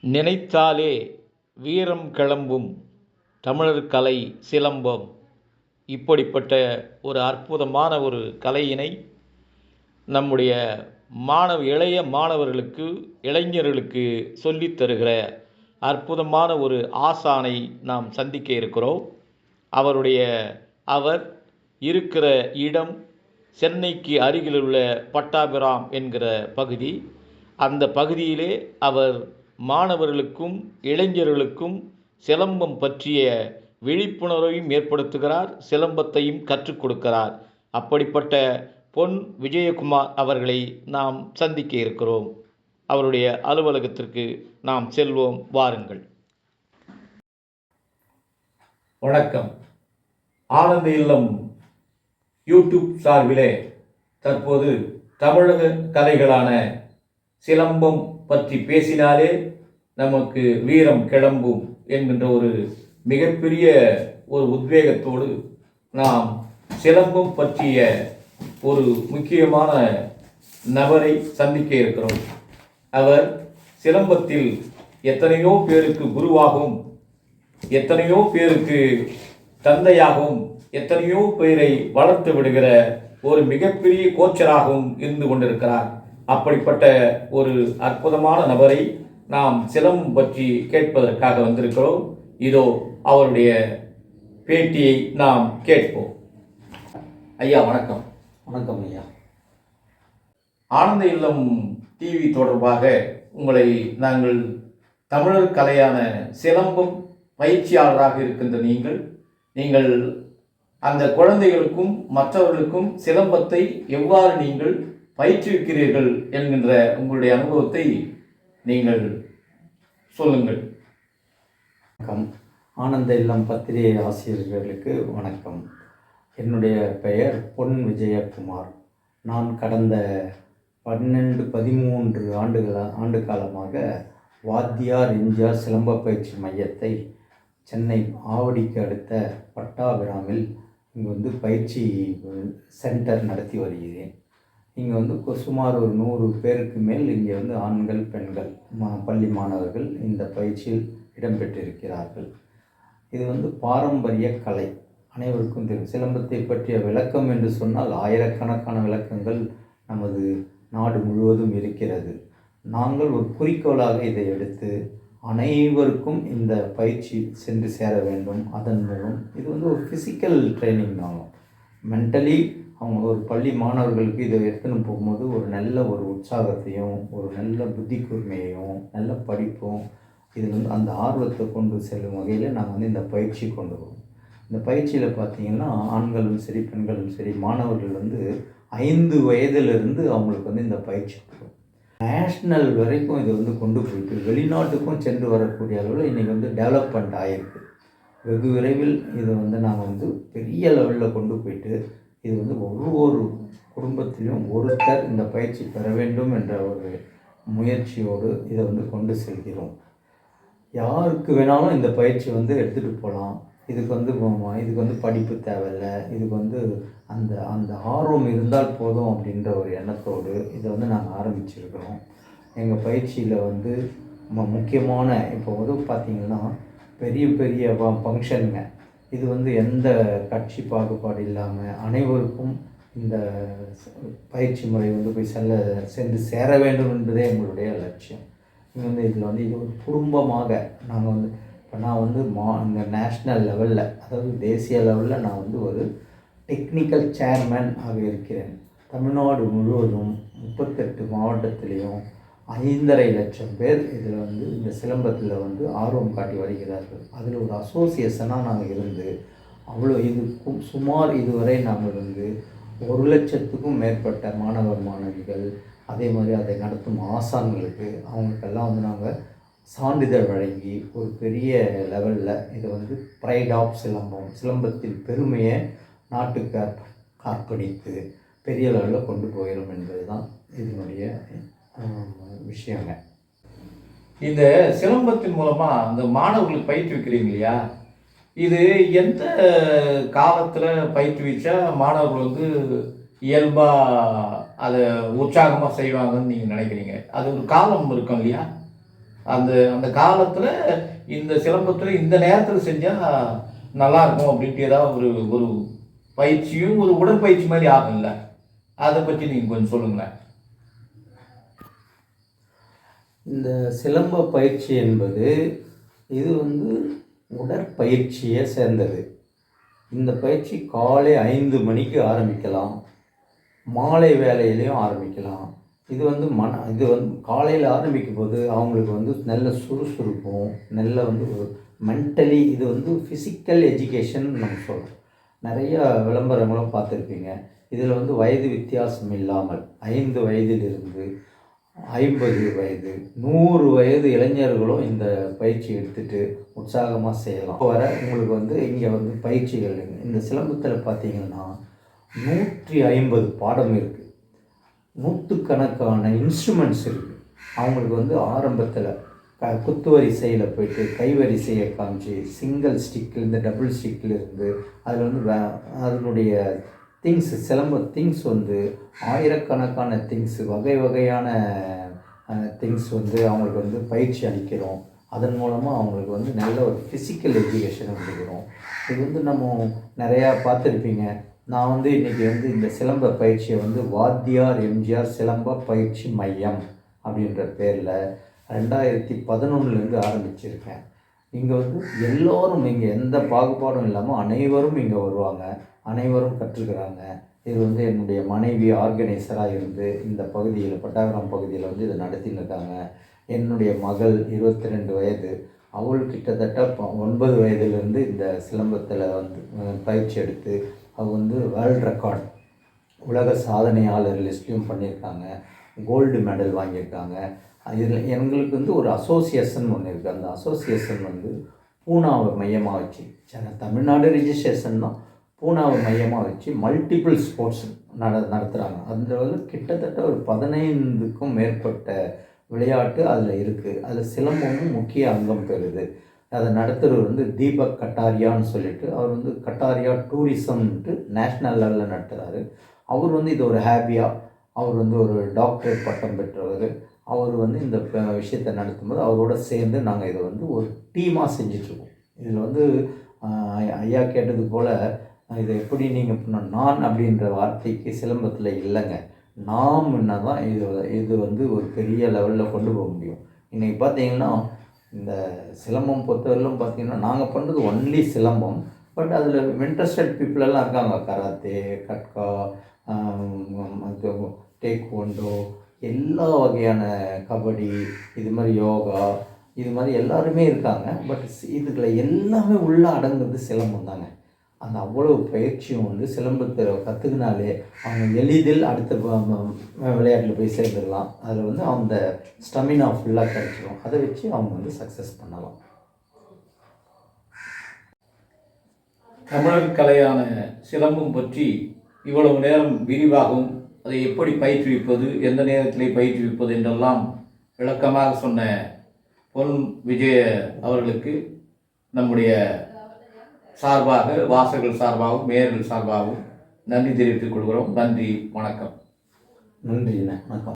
நினைத்தாலே வீரம் கிளம்பும் தமிழர் கலை சிலம்பம். இப்படிப்பட்ட ஒரு அற்புதமான ஒரு கலையினை நம்முடைய மாணவ இளைய மாணவர்களுக்கு இளைஞர்களுக்கு சொல்லித் தருகிற அற்புதமான ஒரு ஆசானை நாம் சந்திக்க இருக்கிறோம். அவருடைய அவர் இருக்கிற இடம் சென்னைக்கு அருகிலுள்ள பட்டாபிராம் என்கிற பகுதி. அந்த பகுதியிலே அவர் மாணவர்களுக்கும் இளைஞர்களுக்கும் சிலம்பம் பற்றிய விழிப்புணர்வையும் ஏற்படுத்துகிறார் சிலம்பத்தையும் கற்றுக் கொடுக்கிறார். அப்படிப்பட்ட பொன் விஜயகுமார் அவர்களை நாம் சந்திக்க இருக்கிறோம். அவருடைய அலுவலகத்திற்கு நாம் செல்வோம். வாருங்கள். வணக்கம். ஆனந்த இல்லம் யூடியூப் சார்பிலே தற்போது தமிழக கலைகளான சிலம்பம் பற்றி பேசினாலே நமக்கு வீரம் கிளம்பும் என்கின்ற ஒரு மிகப்பெரிய ஒரு உத்வேகத்தோடு நாம் சிலம்பம் பற்றிய ஒரு முக்கியமான நபரை சந்திக்க இருக்கிறோம். அவர் சிலம்பத்தில் எத்தனையோ பேருக்கு குருவாகவும் எத்தனையோ பேருக்கு தந்தையாகவும் எத்தனையோ பேரை வளர்த்து விடுகிற ஒரு மிகப்பெரிய கோச்சராகவும் இருந்து கொண்டிருக்கிறார். அப்படிப்பட்ட ஒரு அற்புதமான நபரை நாம் சிலம்பம் பற்றி கேட்பதற்காக வந்திருக்கிறோம். இதோ அவருடைய பேட்டியை நாம் கேட்போம். ஐயா வணக்கம். வணக்கம் ஐயா. ஆனந்த இல்லம் டிவி தொடர்பாக உங்களை நாங்கள் தமிழர் கலையான சிலம்பம் பயிற்சியாளராக இருக்கின்ற நீங்கள் நீங்கள் அந்த குழந்தைகளுக்கும் மற்றவர்களுக்கும் சிலம்பத்தை எவ்வாறு நீங்கள் பயிற்றுவிக்கிறீர்கள் என்கின்ற உங்களுடைய அனுபவத்தை நீங்கள் சொல்லுங்கள். வணக்கம். ஆனந்த இல்லம் பத்திரிகை ஆசிரியர்களுக்கு வணக்கம். என்னுடைய பெயர் பொன் விஜயகுமார். நான் கடந்த பன்னெண்டு பதிமூன்று ஆண்டுகள ஆண்டு காலமாக வாத்தியார் எம்ஜிஆர் சிலம்ப பயிற்சி மையத்தை சென்னை ஆவடிக்கு அடுத்த பட்டாபிராமில் இங்கு வந்து பயிற்சி சென்டர் நடத்தி வருகிறேன். இங்கே வந்து சுமார் ஒரு நூறு பேருக்கு மேல் இங்கே வந்து ஆண்கள் பெண்கள் மா பள்ளி மாணவர்கள் இந்த பயிற்சியில் இடம்பெற்றிருக்கிறார்கள். இது வந்து பாரம்பரிய கலை. அனைவருக்கும் தெரியும். சிலம்பத்தை பற்றிய விளக்கம் என்று சொன்னால் ஆயிரக்கணக்கான விளக்கங்கள் நமது நாடு முழுவதும் இருக்கிறது. நாங்கள் ஒரு குறிக்கோளாக இதை எடுத்து அனைவருக்கும் இந்த பயிற்சி சென்று சேர வேண்டும். அதன் மூலம் இது வந்து ஒரு ஃபிசிக்கல் ட்ரைனிங் ஆகும். மென்டலி அவங்க ஒரு பள்ளி மாணவர்களுக்கு இதை எடுத்துன்னு போகும்போது ஒரு நல்ல ஒரு உற்சாகத்தையும் ஒரு நல்ல புத்தி கூர்மையையும் நல்ல படிப்பும் இதில் வந்து அந்த ஆர்வத்தை கொண்டு செல்லும் வகையில் நாங்கள் வந்து இந்த பயிற்சி கொண்டு வரோம். இந்த பயிற்சியில் பார்த்தீங்கன்னா ஆண்களும் சரி பெண்களும் சரி மாணவர்கள் வந்து ஐந்து வயதிலிருந்து அவங்களுக்கு வந்து இந்த பயிற்சி கொடுக்கும். நேஷ்னல் வரைக்கும் இது வந்து கொண்டு போயிட்டு வெளிநாட்டுக்கும் சென்று வரக்கூடிய அளவில் இன்றைக்கி வந்து டெவலப்மெண்ட் ஆகிருக்கு வெகு விரைவில் இதை வந்து நாங்கள் வந்து பெரிய லெவலில் கொண்டு போயிட்டு இது வந்து ஒவ்வொரு குடும்பத்திலும் ஒருத்தர் இந்த பயிற்சி பெற வேண்டும் என்ற ஒரு முயற்சியோடு இதை வந்து கொண்டு செல்கிறோம். யாருக்கு வேணாலும் இந்த பயிற்சி வந்து எடுத்துகிட்டு போகலாம் இதுக்கு வந்து இதுக்கு வந்து படிப்பு தேவையில்ல. இதுக்கு வந்து அந்த அந்த ஆர்வம் இருந்தால் போதும் அப்படின்ற ஒரு எண்ணத்தோடு இதை வந்து நாங்கள் ஆரம்பிச்சிருக்கிறோம். எங்கள் பயிற்சியில் வந்து ம முக்கியமான இப்போ வந்து பார்த்திங்கன்னா பெரிய பெரிய ஃபங்க்ஷனுங்க இது வந்து எந்த கட்சி பாகுபாடு இல்லாமல் அனைவருக்கும் இந்த பயிற்சி முறை வந்து போய் செல்ல சென்று சேர வேண்டும் என்பதே எங்களுடைய லட்சியம். இது வந்து இதில் வந்து இது ஒரு குடும்பமாக நாங்கள் வந்து இப்போ நான் வந்து மா இந்த நேஷ்னல் லெவலில் அதாவது தேசிய லெவலில் நான் வந்து ஒரு டெக்னிக்கல் சேர்மேன் ஆக இருக்கிறேன். தமிழ்நாடு முழுவதும் முப்பத்தெட்டு மாவட்டத்திலையும் ஐந்தரை லட்சம் பேர் இதில் வந்து இந்த சிலம்பத்தில் வந்து ஆர்வம் காட்டி வருகிறார்கள். அதில் ஒரு அசோசியேஷனாக நாங்கள் இருந்து அவ்வளோ இதுக்கும் சுமார் இதுவரை நாங்கள் வந்து ஒரு லட்சத்துக்கும் மேற்பட்ட மாணவர் மாணவிகள் அதே மாதிரி அதை நடத்தும் ஆசான்களுக்கு அவங்களுக்கெல்லாம் வந்து நாங்கள் சான்றிதழ் வழங்கி ஒரு பெரிய லெவலில் இதை வந்து ப்ரைட் ஆஃப் சிலம்பம் சிலம்பத்தின் பெருமையை நாட்டுக்கு அர்ப்பணித்து பெரிய லெவலில் கொண்டு போயிடும் என்பது தான் இதனுடைய விஷயங்க. இந்த சிலம்பத்தின் மூலமாக அந்த மாணவர்களுக்கு பயிற்றுவிக்கிறீங்க இல்லையா? இது எந்த காலத்தில் பயிற்றுவிச்சா மாணவர்கள் வந்து இயல்பாக அதை உற்சாகமாக செய்வாங்கன்னு நீங்கள் நினைக்கிறீங்க? அது ஒரு காலம் இருக்கும் இல்லையா? அந்த அந்த காலத்தில் இந்த சிலம்பத்தில் இந்த நேரத்தில் செஞ்சால் நல்லா இருக்கும் அப்படின்ட்டு ஏதாவது ஒரு ஒரு பயிற்சியும் ஒரு உடற்பயிற்சி மாதிரி ஆகும்ல? அதை பற்றி நீங்கள் கொஞ்சம் சொல்லுங்களேன். இந்த சிலம்ப பயிற்சி என்பது இது வந்து உடற்பயிற்சியை சேர்ந்தது. இந்த பயிற்சி காலை ஐந்து மணிக்கு ஆரம்பிக்கலாம். மாலை வேலையிலையும் ஆரம்பிக்கலாம். இது வந்து மன இது வந்து காலையில் ஆரம்பிக்கும் போது அவங்களுக்கு வந்து நல்ல சுறுசுறுப்பும் நல்ல வந்து ஒரு மென்டலி இது வந்து ஃபிசிக்கல் எஜுகேஷன் நம்ம சொல்கிறோம் நிறைய விளம்பரங்களும் பார்த்துருப்பீங்க. இதில் வந்து வயது வித்தியாசம் இல்லாமல் ஐந்து வயதிலிருந்து ஐம்பது வயது நூறு வயது இளைஞர்களும் இந்த பயிற்சி எடுத்துட்டு உற்சாகமாக செய்யலாம். இப்போ வர உங்களுக்கு வந்து இங்கே வந்து பயிற்சிகள் இந்த சிலம்பத்தில் பார்த்தீங்கன்னா நூற்றி ஐம்பது பாடம் இருக்குது நூற்றுக்கணக்கான இன்ஸ்ட்ருமெண்ட்ஸ் இருக்குது அவங்களுக்கு வந்து ஆரம்பத்தில் க குத்துவரிசையில் போயிட்டு கை வரிசையை காமிச்சு சிங்கிள் ஸ்டிக்கில் இருந்து டபுள் ஸ்டிக்கில் இருந்து அதில் வந்து வே அதனுடைய திங்ஸ் சிலம்ப திங்ஸ் வந்து ஆயிரக்கணக்கான திங்ஸ் வகை வகையான திங்ஸ் வந்து அவங்களுக்கு வந்து பயிற்சி அளிக்கிறோம். அதன் மூலமாக அவங்களுக்கு வந்து நல்ல ஒரு ஃபிசிக்கல் எஜுகேஷனை கொடுக்குறோம். இது வந்து நம்ம நிறையா பார்த்துருப்பீங்க. நான் வந்து இன்றைக்கி வந்து இந்த சிலம்ப பயிற்சியை வந்து வாத்தியார் எம்ஜிஆர் சிலம்ப பயிற்சி மையம் அப்படின்ற பேரில் ரெண்டாயிரத்தி பதினொன்றுலேருந்து ஆரம்பிச்சிருக்கேன். இங்கே வந்து எல்லோரும் இங்கே எந்த பாகுபாடும் இல்லாமல் அனைவரும் இங்கே வருவாங்க. அனைவரும் கற்றுக்கிறாங்க. இது வந்து என்னுடைய மனைவி ஆர்கனைசராக இருந்து இந்த பகுதியில் பட்டாபுரம் பகுதியில் வந்து இதை நடத்தின்னு இருக்காங்க என்னுடைய மகள் இருபத்தி ரெண்டு வயது. அவள் கிட்டத்தட்ட ஒன்பது வயதுலேருந்து இந்த சிலம்பத்தில் வந்து பயிற்சி எடுத்து அவள் வந்து வேர்ல்ட் ரெக்கார்ட் உலக சாதனையாளர் லிஸ்ட்லேயும் பண்ணியிருக்காங்க கோல்டு மெடல் வாங்கியிருக்காங்க. இதில் எங்களுக்கு வந்து ஒரு அசோசியேஷன் ஒன்று இருக்குது அந்த அசோசியேஷன் வந்து பூனாவை மையமாக வச்சு சென்னை தமிழ்நாடு ரிஜிஸ்ட்ரேஷன் தான். பூனாவை மையமாக வச்சு மல்டிபிள் ஸ்போர்ட்ஸ் நட நடத்துகிறாங்க அதில் வந்து கிட்டத்தட்ட ஒரு பதினைந்துக்கும் மேற்பட்ட விளையாட்டு அதில் இருக்குது அதில் சிலம்பமும் முக்கிய அங்கம் பெறுது. அதை நடத்துகிறவர் வந்து தீபக் கட்டாரியான்னு சொல்லிட்டு அவர் வந்து கட்டாரியா டூரிசம்ன்ட்டு நேஷ்னல் லெவலில் நடத்துகிறாரு அவர் வந்து இது ஒரு ஹாப்பியாக அவர் வந்து ஒரு டாக்டரேட் பட்டம் பெற்றவர். அவர் வந்து இந்த விஷயத்தை நடத்தும்போது அவரோட சேர்ந்து நாங்கள் இதை வந்து ஒரு டீமாக செஞ்சிட்ருக்கோம். இதில் வந்து ஐயா கேட்டது போல் இதை எப்படி நீங்கள் பண்ண நான் அப்படின்ற வார்த்தைக்கு சிலம்பத்தில் இல்லைங்க. நாம் என்ன தான் இது இது வந்து ஒரு பெரிய லெவலில் கொண்டு போக முடியும். இன்றைக்கி பார்த்தீங்கன்னா இந்த சிலம்பம் பொறுத்தவரையிலும் பார்த்தீங்கன்னா நாங்கள் பண்ணுறது ஒன்லி சிலம்பம். பட் அதில் இன்ட்ரெஸ்டட் பீப்புளெல்லாம் இருக்காங்க. கராத்தே கட்கா டேக் ஒண்டோ எல்லா வகையான கபடி இது மாதிரி யோகா இது மாதிரி எல்லாருமே இருக்காங்க. பட் இதுகளை எல்லாமே உள்ளே அடங்குறது சிலம்பம் தாங்க. அந்த அவ்வளோ பயிற்சியும் வந்து சிலம்பத்தை கற்றுக்கினாலே அவங்க எளிதில் அடுத்த விளையாட்டில் போய் சேர்ந்துடலாம். அதில் வந்து அந்த ஸ்டமினா ஃபுல்லாக கிடைச்சிடும் அதை வச்சு அவங்க வந்து சக்ஸஸ் பண்ணலாம். தமிழர் கலையான சிலம்பம் பற்றி இவ்வளவு நேரம் விரிவாகவும் அதை எப்படி பயிற்றுவிப்பது எந்த நேரத்தில் பயிற்றுவிப்பது என்றெல்லாம் விளக்கமாக சொன்ன பொன் விஜய அவர்களுக்கு நம்முடைய சார்பாக வாசகர்கள் சார்பாகவும் மேயர்கள் சார்பாகவும் நன்றி தெரிவித்துக் கொள்கிறோம். நன்றி வணக்கம். நன்றி வணக்கம்.